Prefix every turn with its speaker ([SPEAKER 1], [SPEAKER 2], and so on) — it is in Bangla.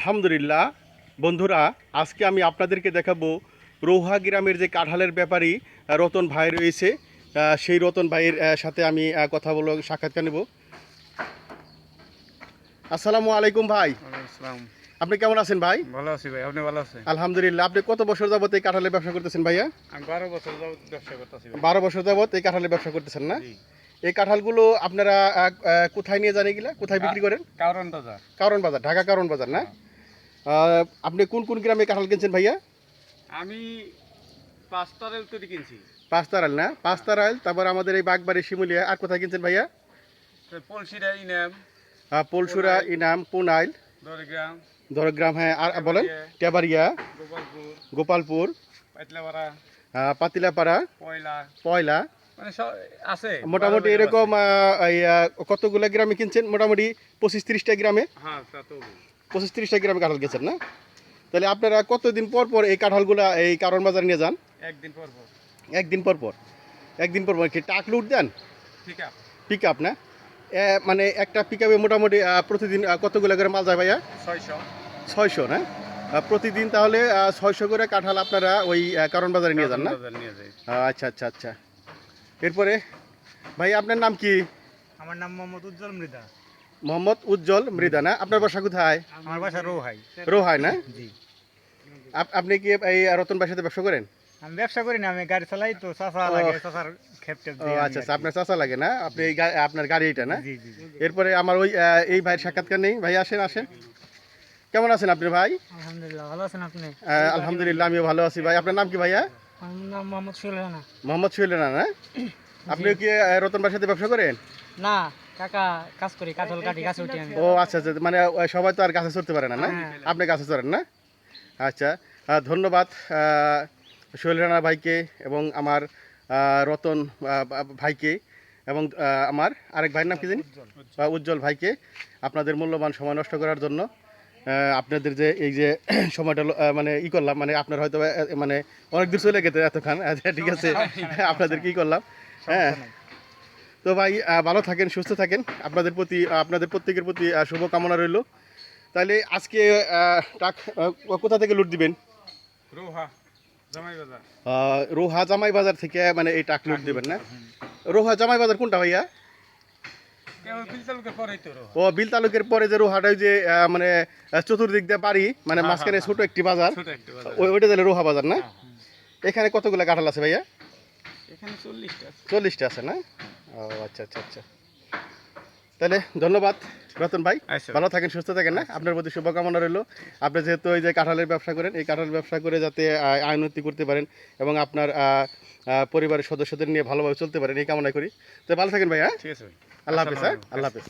[SPEAKER 1] আলহামদুলিল্লাহ। বন্ধুরা আজকে আমি আপনাদেরকে দেখাবো রৌহা গ্রামের যে কাঁঠালের ব্যাপারী রতন ভাই রয়েছে। সেই রতন ভাইয়ের সাথে আমি কথা বলব সাক্ষাৎকার নেব। আসসালামু আলাইকুম ভাই। আপনি কেমন আছেন ভাই?
[SPEAKER 2] ভালো আছি ভাই আপনি ভালো আছেন?
[SPEAKER 1] আলহামদুলিল্লাহ। আপনি কত বছর যাবত এই কাঁঠালের ব্যবসা করতেছেন ভাইয়া?
[SPEAKER 2] আমি বারো বছর যাবত ব্যবসা করতেছি
[SPEAKER 1] বারো বছর যাবত এই কাঁঠালের ব্যবসা করতেছেন না? এই কাঁঠালগুলো আপনারা কোথায় নিয়ে জানে এগুলা? কোথায় বিক্রি করেন?
[SPEAKER 2] কারণ বাজার।
[SPEAKER 1] কারণ বাজার ঢাকা কারণ বাজার না? আহ, আপনি কোন কোন গ্রামে কাঁঠাল কিনছেন ভাইয়া?
[SPEAKER 2] আমি পাঁচটার তৈরি কিনছি।
[SPEAKER 1] পাঁচতারাল না? পাঁচতারাল তারপর আমাদের এই বাগবাড়ি শিমুলিয়া আর কোথায় কিনছেন ভাইয়া?
[SPEAKER 2] পলসিরা ইনাম।
[SPEAKER 1] আহ, পলসুরা ইনাম পুনাইল।
[SPEAKER 2] দরগ্রাম।
[SPEAKER 1] দরগ্রাম হ্যাঁ আর বলেন টেবারিয়া
[SPEAKER 2] গোপালপুর।
[SPEAKER 1] গোপালপুর।
[SPEAKER 2] পাতলাপাড়া।
[SPEAKER 1] আহ, পাতিলাপাড়া।
[SPEAKER 2] পয়লা।
[SPEAKER 1] পয়লা।
[SPEAKER 2] মানে আছে।
[SPEAKER 1] মোটামুটি এরকম কতগুলো গ্রামে কিনছেন? মোটামুটি পঁচিশ তিরিশটা গ্রামে?
[SPEAKER 2] হ্যাঁ
[SPEAKER 1] পঁচিশ তিরিশটা গ্রামে কাঁঠাল গেছেন না? তাহলে আপনারা কতদিন পর পর এই কাঁঠালগুলা এই কারণ বাজারে নিয়ে যান?
[SPEAKER 2] একদিন পর পর।
[SPEAKER 1] একদিন পর পর? একদিন পর পর কি টাক লুট দেন? পিক আপ না? মানে একটা পিক আপে মোটামুটি প্রতিদিন কতগুলো করে মাল যায় ভাইয়া?
[SPEAKER 2] ছয়শো।
[SPEAKER 1] ছয়শো না? প্রতিদিন তাহলে ছয়শো করে কাঁঠাল আপনারা ওই কারণ বাজারে নিয়ে যান না? আচ্ছা আচ্ছা আচ্ছা। এরপরে ভাই আপনার নাম কি?
[SPEAKER 2] আমার নাম মোহাম্মদ উজ্জ্বল মৃদা
[SPEAKER 1] মোহাম্মদ উজ্জ্বল মৃদা না আপনার বাসা কোথায়?
[SPEAKER 2] আমার বাসা রোহাই।
[SPEAKER 1] রোহায় না?
[SPEAKER 2] জি।
[SPEAKER 1] আপ- আপনি কি এই রতন ভাইয়ের সাথে ব্যবসা করেন?
[SPEAKER 2] আমি ব্যবসা করি না আমি গাড়ি চালাই তো চাষা লাগে চাষার খেপ
[SPEAKER 1] ও আচ্ছা আচ্ছা আপনার চাচা লাগে না? আপনি এই আপনার গাড়ি এটা না?
[SPEAKER 2] জি জি
[SPEAKER 1] এরপরে আমার ওই এই ভাইয়ের সাক্ষাৎকার নেই। ভাই আসেন আসেন। কেমন আছেন আপনি ভাই?
[SPEAKER 3] আলহামদুলিল্লাহ ভালো আছেন আপনি?
[SPEAKER 1] আলহামদুলিল্লাহ আমিও ভালো আছি ভাই। আপনার নাম কি ভাইয়া?
[SPEAKER 3] আমার নাম মোহাম্মদ সুলেহানা
[SPEAKER 1] মোহাম্মদ সোহেল রানা না? আপনিও কি রতন ভাইয়ের সাথে ব্যবসা করেন?
[SPEAKER 3] না কাকা কাজ করি কাঠল কাটি গাছে উঠি আমি।
[SPEAKER 1] ও আচ্ছা আচ্ছা মানে সবাই তো আর গাছে চড়তে পারে না না?
[SPEAKER 3] হ্যাঁ।
[SPEAKER 1] আপনি গাছে চড়েন না? আচ্ছা ধন্যবাদ সোহেল রানা ভাইকে এবং আমার রতন ভাইকে এবং আমার আরেক ভাইয়ের নাম কি জানি? উজ্জ্বল। ভাইকে আপনাদের মূল্যবান সময় নষ্ট করার জন্য আপনাদের যে এই যে সময়টা মানে ই করলাম মানে আপনার হয়তো মানে অনেক দূর চলে গেছে এতক্ষণ আচ্ছা, ঠিক আছে আপনাদের কি করলাম। হ্যাঁ। তো ভাই ভালো থাকেন সুস্থ থাকেন। আপনাদের প্রতি আপনাদের প্রত্যেকের প্রতি শুভকামনা রইল। তাহলে আজকে কোথা থেকে লুট দিবেন?
[SPEAKER 2] রোহা জামাই বাজার
[SPEAKER 1] থেকে মানে এই টাক লুট দিবেন না? রোহা জামাই বাজার কোনটা ভাইয়া? ও বিল তালুকের পরে যে রোহাটা ওই যে মানে চতুর্দিক দিয়ে বাড়ি মানে
[SPEAKER 2] হ্যাঁ,
[SPEAKER 1] মাঝখানে
[SPEAKER 2] হ্যাঁ,
[SPEAKER 1] ছোট একটি বাজার। ওইটা তাহলে রোহা বাজার না? এখানে কতগুলো কাঁঠাল আছে ভাইয়া?
[SPEAKER 2] এখানে চল্লিশটা আছে।
[SPEAKER 1] চল্লিশটা আছে না? ও আচ্ছা আচ্ছা আচ্ছা। তাহলে ধন্যবাদ রতন ভাই।
[SPEAKER 2] আচ্ছা।
[SPEAKER 1] ভালো থাকেন সুস্থ থাকেন না আপনার প্রতি শুভকামনা রইল। আপনি যেহেতু ওই যে কাঁঠালের ব্যবসা করেন এই কাঁঠাল ব্যবসা করে যাতে আয় উন্নতি করতে পারেন এবং আপনার পরিবারের সদস্যদের নিয়ে ভালোভাবে চলতে পারেন এই কামনা করি। তো ভালো থাকেন ভাই হ্যাঁ?
[SPEAKER 2] ঠিক আছে ভাই।
[SPEAKER 1] আল্লাহ হাফিজ হ্যাঁ? আল্লাহ হাফিজ।